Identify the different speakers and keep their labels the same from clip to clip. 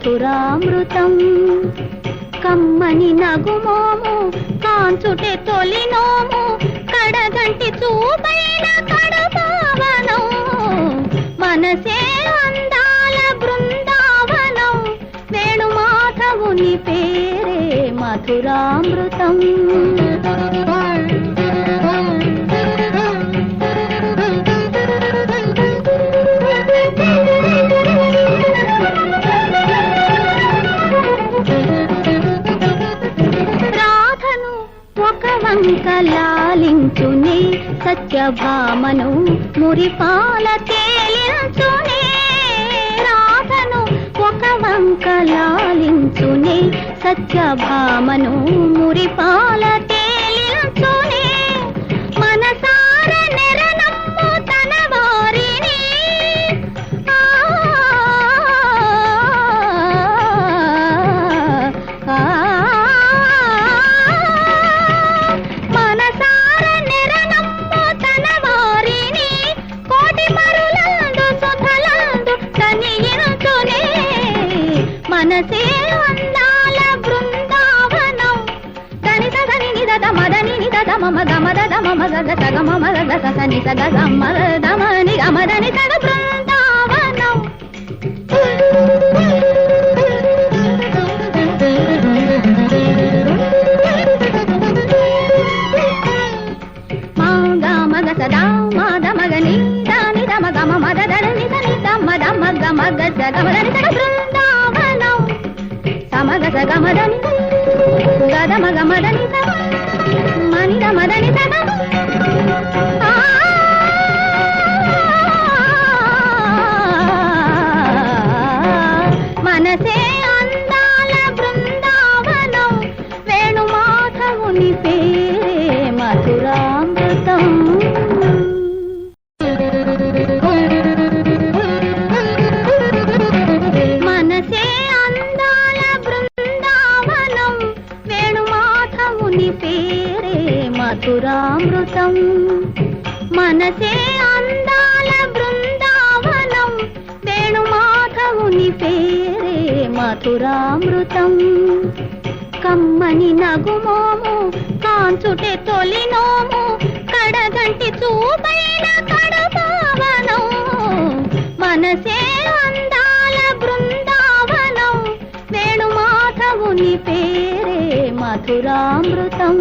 Speaker 1: మధురామృతం. కమ్మని నగుమోము కాంచుటే తొలినోము కడగంటి చూపైన కడపావనం. మనసే అందాల బృందావనం వేణుమాధవుని పేరే మధురామృతం. ఒక లాలించునే సత్యభామను మురిపాల తేలించునే రాధను ఒక వంక లాలించునే సత్యభామను మురిపాల మనసే అందాల బృందావనం తని సదని నిద మదని నిద మమ గమద మమ గద సగ మమ గద సని సగ గమ దమని గమదని సగ బృందావనం సమగ గమదని గద మగ మదని మని మదని మధురామృతం. మనసే అందాల బృందావనం. వేణుమాధవుని పేరే మధురామృతం. కమ్మని నగుమోము కాంచుటే తొలినోము కడగంటి చూపైన కడపావనం. మనసే అందాల బృందావనం. వేణుమాధవుని పేరే మధురామృతం.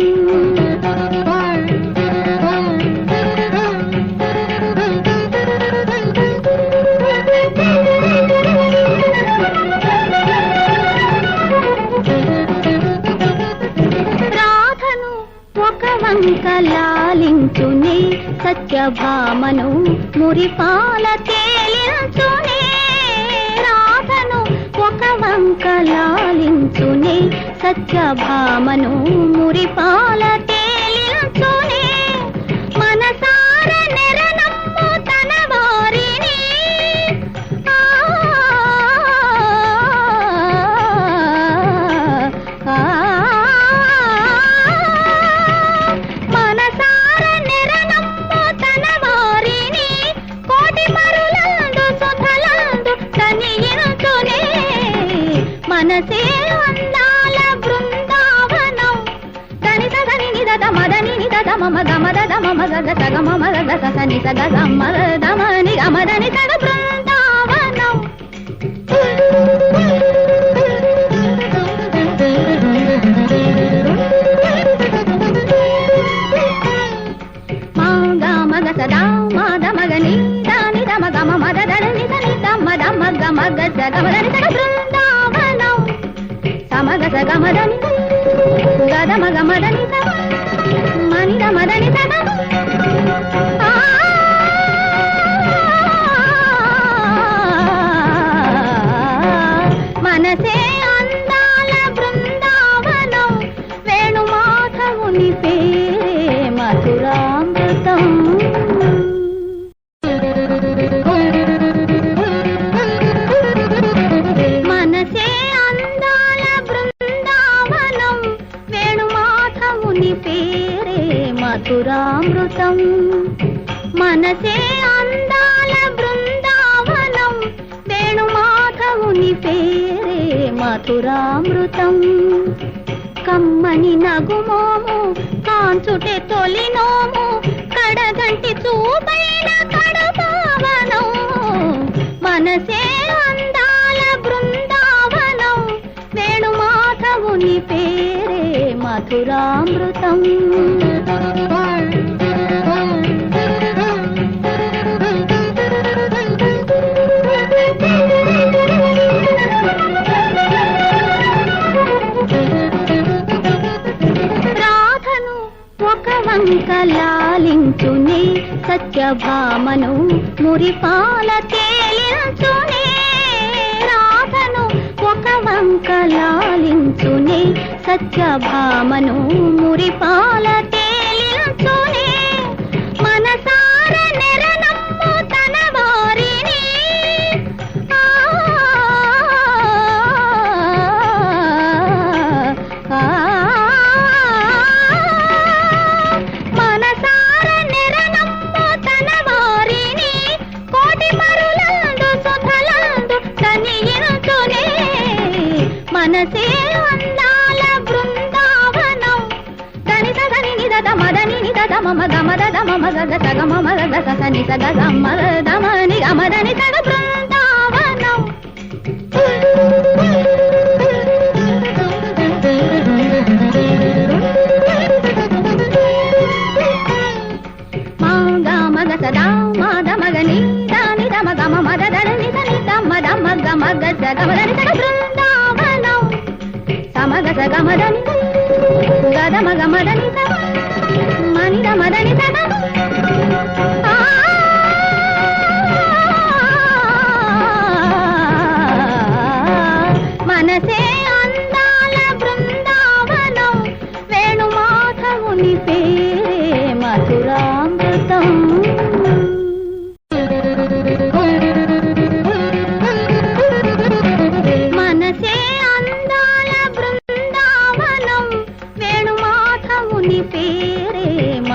Speaker 1: ఒక లాలించునే సత్యభామను మురిపాల తేలించునే రాధను ఒక వంక లాలించునే సత్యభామను మురిపాల తేలించునే గమద సగ మమ గగ సని సగ దమని గమదని సగ బృందావనం సదా దాని దమ గమ మద గమదని సగ బృందావనం సమగ సగమదని సగ మని మదని సగ మధురామృతం కమ్మని నగుమోము కాంచుటే తొలినోము కడగంటి చూపైన కడపావనం. మనసే అందాల బృందావనం వేణుమాధవుని పేరే మధురామృతం లాలించునే సత్యభామను మురిపాల తేలించునే రాధను ఒక వంక లాలించునే సత్యభామను మురిపాల మదని నిదద సగ మమ ని సగ గమ దమ ని గమదని సగ బృందావనం మా గ ని దాని దమ గమ మద ని దని దమ దమ గమ గ సగ బృందావనం గద మగ దమ మనసే అందాల బృందావనం వేణుమాధవుని పే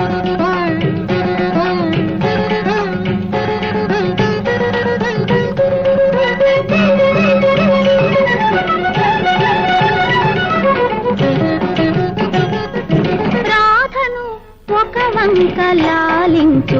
Speaker 1: రాధను ఒక